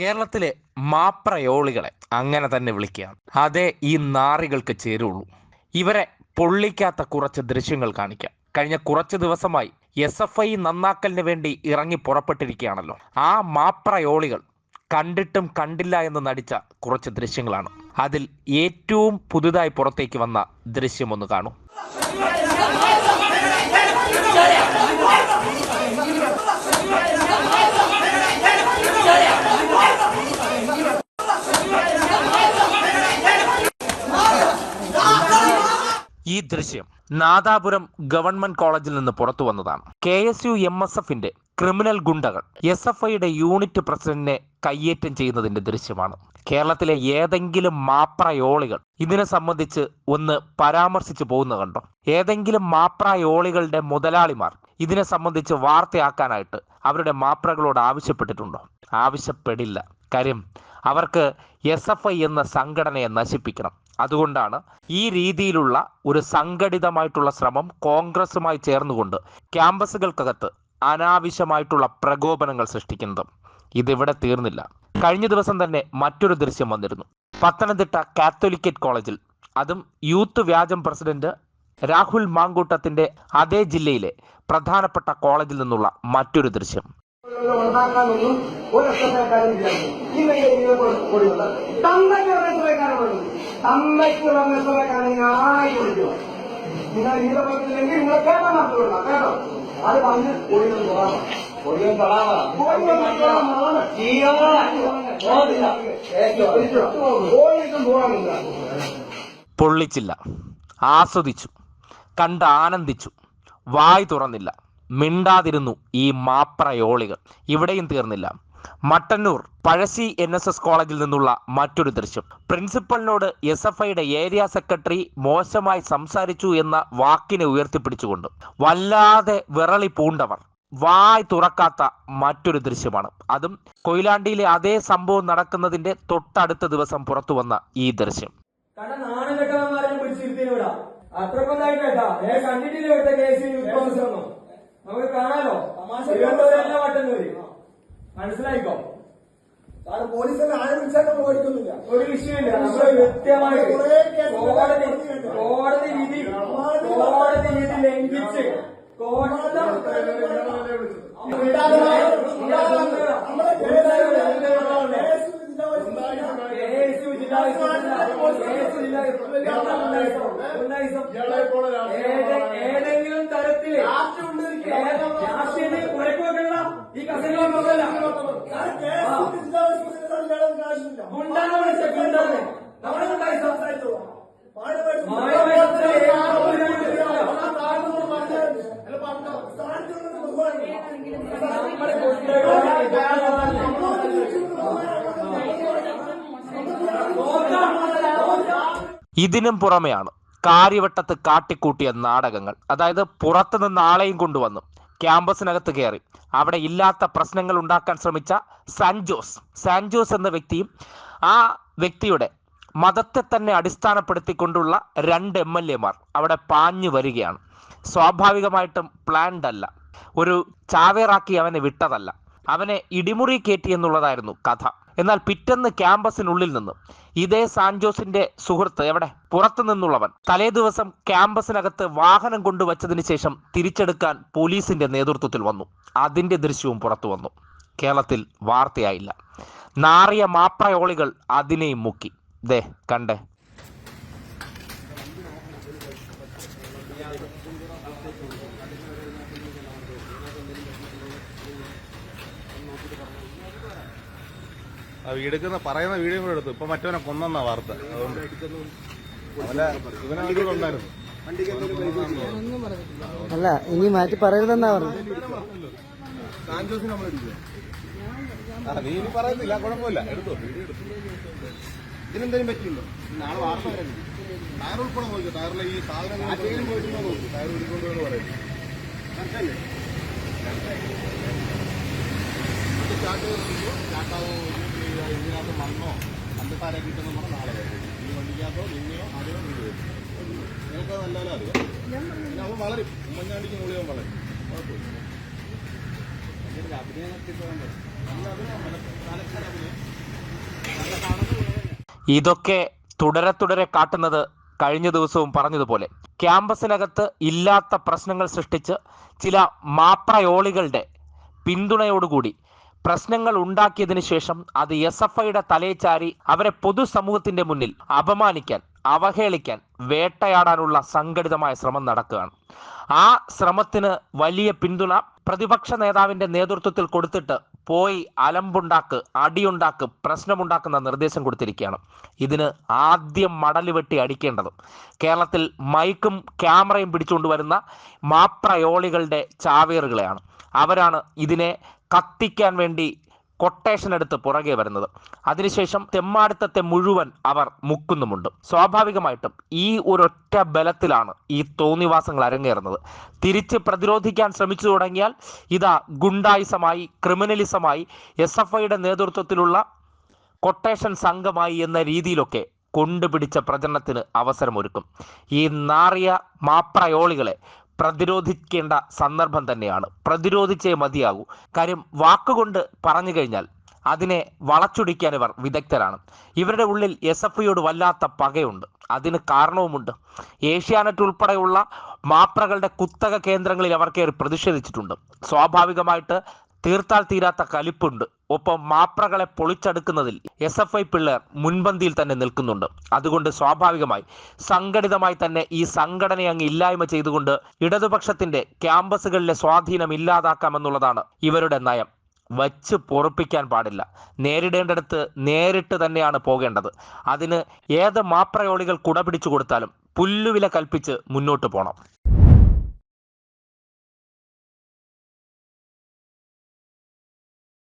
കേരളത്തിലെ മാപ്രയോളികളെ അങ്ങനെ തന്നെ വിളിക്കുകയാണ്. അതേ ഈ നാറികൾക്ക് ചേരുള്ളൂ. ഇവരെ പൊള്ളിക്കാത്ത കുറച്ച് ദൃശ്യങ്ങൾ കാണിക്കാം. കഴിഞ്ഞ കുറച്ച് ദിവസമായി എസ് എഫ് ഐ നന്നാക്കലിന് വേണ്ടി ഇറങ്ങി പുറപ്പെട്ടിരിക്കുകയാണല്ലോ. ആ മാപ്രയോളികൾ കണ്ടിട്ടും കണ്ടില്ല എന്ന് നടിച്ച കുറച്ച് ദൃശ്യങ്ങളാണ്. അതിൽ ഏറ്റവും പുതുതായി പുറത്തേക്ക് വന്ന ദൃശ്യം ഒന്ന് കാണൂ. ഈ ദൃശ്യം നാദാപുരം ഗവൺമെന്റ് കോളേജിൽ നിന്ന് പുറത്തു വന്നതാണ്. K S U M S എഫിന്റെ ക്രിമിനൽ ഗുണ്ടകൾ എസ് എഫ് ഐയുടെ യൂണിറ്റ് പ്രസിഡന്റിനെ കയ്യേറ്റം ചെയ്യുന്നതിന്റെ ദൃശ്യമാണ്. കേരളത്തിലെ ഏതെങ്കിലും മാപ്രയോളികൾ ഇതിനെ സംബന്ധിച്ച് ഒന്ന് പരാമർശിച്ചു പോകുന്ന കണ്ടോ? ഏതെങ്കിലും മാപ്രയോളികളുടെ മുതലാളിമാർ ഇതിനെ സംബന്ധിച്ച് വാർത്തയാക്കാനായിട്ട് അവരുടെ മാപ്രകളോട് ആവശ്യപ്പെട്ടിട്ടുണ്ടോ? ആവശ്യപ്പെടില്ല. കാര്യം അവർക്ക് എസ് എഫ് ഐ എന്ന സംഘടനയെ നശിപ്പിക്കണം. അതുകൊണ്ടാണ് ഈ രീതിയിലുള്ള ഒരു സംഘടിതമായിട്ടുള്ള ശ്രമം കോൺഗ്രസുമായി ചേർന്നുകൊണ്ട് ക്യാമ്പസുകൾക്കകത്ത് അനാവശ്യമായിട്ടുള്ള പ്രകോപനങ്ങൾ സൃഷ്ടിക്കുന്നത്. ഇതിവിടെ തീർന്നില്ല. കഴിഞ്ഞ ദിവസം തന്നെ മറ്റൊരു ദൃശ്യം വന്നിരുന്നു. പത്തനംതിട്ട കാത്തോലിക്കറ്റ് കോളേജിൽ. അതും യൂത്ത് വ്യാജം പ്രസിഡന്റ് രാഹുൽ മാങ്കൂട്ടത്തിന്റെ അതേ ജില്ലയിലെ പ്രധാനപ്പെട്ട കോളേജിൽ നിന്നുള്ള മറ്റൊരു ദൃശ്യം. ഉണ്ടാക്കാനൊന്നും ഒരു കൊടുക്കുന്നത് ആയി നിങ്ങൾ പറഞ്ഞില്ലെങ്കിൽ കേട്ടോ? അത് പൊള്ളിച്ചില്ല. ആസ്വദിച്ചു. കണ്ട് ആനന്ദിച്ചു. വായി തുറന്നില്ല. മിണ്ടാതിരുന്നു ഈ മാപ്രയോളികൾ. ഇവിടെയും തീർന്നില്ല. Mattannur Pazhassi N S S കോളേജിൽ നിന്നുള്ള മറ്റൊരു ദൃശ്യം. പ്രിൻസിപ്പലിനോട് എസ് എഫ് ഐയുടെ ഏരിയ സെക്രട്ടറി മോശമായി സംസാരിച്ചു എന്ന വാക്കിനെ ഉയർത്തിപ്പിടിച്ചുകൊണ്ട് വല്ലാതെ വിറളി പൂണ്ടവർ വായ് തുറക്കാത്ത മറ്റൊരു ദൃശ്യമാണ്. അതും കൊയിലാണ്ടിയിലെ അതേ സംഭവം നടക്കുന്നതിന്റെ തൊട്ടടുത്ത ദിവസം പുറത്തു വന്ന ഈ ദൃശ്യം. ഏ കണ്ടിട്ടില്ല നമുക്ക് കാണാലോ തിരുവനന്തപുരം വട്ടുന്നൂര് മനസ്സിലായിക്കോ സാറ് പോലീസിനെ ആരും വിളിച്ചാലും ഓടിക്കുന്നില്ല ഒരു വിഷയമില്ല നമ്മൾ കൃത്യമായിട്ട് കോടതി കോടതി വിധി കോടതി വിധി ലംഘിച്ച് ഏതെങ്കിലും തരത്തിൽ വെക്കണ്ട ഈ വിളിച്ച സംസാരിച്ചു നമ്മുടെ ഇതിനും പുറമെയാണ് കാര്യവട്ടത്ത് കാട്ടിക്കൂട്ടിയ നാടകങ്ങൾ. അതായത് പുറത്തു നിന്ന് ആളെയും കൊണ്ടുവന്നു. ക്യാമ്പസിനകത്ത് കയറി. അവിടെ ഇല്ലാത്ത പ്രശ്നങ്ങൾ ഉണ്ടാക്കാൻ ശ്രമിച്ച സാൻജോസ്. സാൻജോസ് എന്ന വ്യക്തിയും ആ വ്യക്തിയുടെ മതത്തെ തന്നെ അടിസ്ഥാനപ്പെടുത്തിക്കൊണ്ടുള്ള രണ്ട് എം എൽ എമാർ അവിടെ പാഞ്ഞു വരികയാണ്. സ്വാഭാവികമായിട്ടും പ്ലാൻഡ് അല്ല. ഒരു ചാവേറാക്കി അവനെ വിട്ടതല്ല. അവനെ ഇടിമുറി കയറ്റി എന്നുള്ളതായിരുന്നു കഥ. എന്നാൽ പിറ്റന്ന് ക്യാമ്പസിനുള്ളിൽ നിന്ന് ഇതേ സാൻജോസിന്റെ സുഹൃത്ത് എവിടെ? പുറത്തു നിന്നുള്ളവൻ. തലേ ദിവസം ക്യാമ്പസിനകത്ത് വാഹനം കൊണ്ടുവച്ചതിന് ശേഷം തിരിച്ചെടുക്കാൻ പോലീസിന്റെ നേതൃത്വത്തിൽ വന്നു. അതിന്റെ ദൃശ്യവും പുറത്തു വന്നു. കേരളത്തിൽ വാർത്തയായില്ല. നാറിയ മാപ്രയോളികൾ അതിനെയും മുക്കി. ദേ കണ്ടേ. ആ വീടെടുക്കുന്ന പറയുന്ന വീഡിയോ കൂടെ എടുത്തു. ഇപ്പൊ മറ്റവനെ കൊന്നെന്നാ വാർത്ത. അതുകൊണ്ട്. അല്ല ഇനി മാറ്റി പറയരുതെന്നാ പറഞ്ഞു നീ ഇനി പറയുന്നില്ല കുഴപ്പമില്ല. എടുത്തോ വീഡിയോ എടുത്തു. ഇതിനെന്തെങ്കിലും പറ്റിയുണ്ടോ നാളെ വാർത്ത വരുന്നു ടയർ ഉൾപ്പെടെ നോക്കിയോ? ടയറിലെ ഈ സാധനം ആരെങ്കിലും പോയിട്ടുണ്ടോ നോക്കൂ ടയർ ഉരുക്കൊണ്ടു പറയും മനസ്സിലല്ലേ സ്റ്റാർട്ട് ചെയ്യുമ്പോൾ സ്റ്റാർട്ടാവോ ഇതിനകത്ത് മണ്ണോ അന്തത്താരെ കിട്ടുന്ന നാളെ വരും. ഈ വണ്ടിക്കകത്തോ നിന്നെയോ ആരെയോ നീ വരും. നിനക്കത് നല്ലാലും അറിയാം. പിന്നെ അവൻ വളരും. ഉമ്മൻചാണ്ടിക്ക് മുകളിൽ വളരും. ഇതൊക്കെ തുടരെ തുടരെ കാട്ടുന്നത് കഴിഞ്ഞ ദിവസവും പറഞ്ഞതുപോലെ. ക്യാമ്പസിനകത്ത് ഇല്ലാത്ത പ്രശ്നങ്ങൾ സൃഷ്ടിച്ച് ചില മാപ്രയോളികളുടെ പിന്തുണയോടുകൂടി പ്രശ്നങ്ങൾ ഉണ്ടാക്കിയതിനു ശേഷം അത് എസ് എഫ് ഐയുടെ തലയിൽ അവരെ പൊതുസമൂഹത്തിന്റെ മുന്നിൽ അപമാനിക്കാൻ അവഹേളിക്കാൻ വേട്ടയാടാനുള്ള സംഘടിതമായ ശ്രമം നടക്കുകയാണ്. ആ ശ്രമത്തിന് വലിയ പിന്തുണ പ്രതിപക്ഷ നേതാവിന്റെ നേതൃത്വത്തിൽ കൊടുത്തിട്ട് പോയി അലമ്പുണ്ടാക്ക് അടിയുണ്ടാക്ക് പ്രശ്നമുണ്ടാക്കുന്ന നിർദ്ദേശം കൊടുത്തിരിക്കുകയാണ്. ഇതിന് ആദ്യം മടൽ വെട്ടി അടിക്കേണ്ടത് കേരളത്തിൽ മൈക്കും ക്യാമറയും പിടിച്ചുകൊണ്ടുവരുന്ന മാപ്രയോളികളുടെ ചാവേറുകളെയാണ്. അവരാണ് ഇതിനെ കത്തിക്കാൻ വേണ്ടി കൊട്ടേഷൻ എടുത്ത് പുറകെ വരുന്നത്. അതിനുശേഷം തെമ്മാടിത്തത്തെ മുഴുവൻ അവർ മുക്കുന്നുമുണ്ട്. സ്വാഭാവികമായിട്ടും ഈ ഒരൊറ്റ ബലത്തിലാണ് ഈ തോന്നിവാസങ്ങൾ അരങ്ങേറുന്നത്. തിരിച്ച് പ്രതിരോധിക്കാൻ ശ്രമിച്ചു തുടങ്ങിയാൽ ഇതാ ഗുണ്ടായിസമായി ക്രിമിനലിസമായി എസ് എഫ് ഐയുടെ നേതൃത്വത്തിലുള്ള കൊട്ടേഷൻ സംഘമായി എന്ന രീതിയിലൊക്കെ കൊണ്ടുപിടിച്ച പ്രചരണത്തിന് അവസരമൊരുക്കും. ഈ നാറിയ മാപ്രയോളികളെ പ്രതിരോധിക്കേണ്ട സന്ദർഭം തന്നെയാണ്. പ്രതിരോധിച്ചേ മതിയാകൂ. കാര്യം വാക്കുകൊണ്ട് പറഞ്ഞു കഴിഞ്ഞാൽ അതിനെ വളച്ചൊടിക്കാൻ ഇവർ വിദഗ്ധരാണ്. ഇവരുടെ ഉള്ളിൽ എസ് എഫ് ഐയോട് വല്ലാത്ത പകയുണ്ട്. അതിന് കാരണവുമുണ്ട്. ഏഷ്യാനെറ്റ് ഉൾപ്പെടെയുള്ള മാപ്രകളുടെ കുത്തക കേന്ദ്രങ്ങളിൽ അവർ കയറി പ്രതിഷേധിച്ചിട്ടുണ്ട്. സ്വാഭാവികമായിട്ട് തീർത്താൽ തീരാത്ത കലിപ്പുണ്ട്. ഒപ്പം മാപ്രകളെ പൊളിച്ചടുക്കുന്നതിൽ എസ് എഫ് ഐ പിള്ളേർ മുൻപന്തിയിൽ തന്നെ നിൽക്കുന്നുണ്ട്. അതുകൊണ്ട് സ്വാഭാവികമായി സംഘടിതമായി തന്നെ ഈ സംഘടനയെ അങ്ങ് ഇല്ലായ്മ ചെയ്തുകൊണ്ട് ഇടതുപക്ഷത്തിന്റെ ക്യാമ്പസുകളിലെ സ്വാധീനം ഇല്ലാതാക്കാമെന്നുള്ളതാണ് ഇവരുടെ നയം. വച്ച് പൊറപ്പിക്കാൻ പാടില്ല. നേരിടേണ്ടടുത്ത് നേരിട്ട് തന്നെയാണ് പോകേണ്ടത്. അതിന് ഏത് മാപ്രയോളികൾ കുടപിടിച്ചു കൊടുത്താലും പുല്ലുവില കൽപ്പിച്ച് മുന്നോട്ട് പോകണം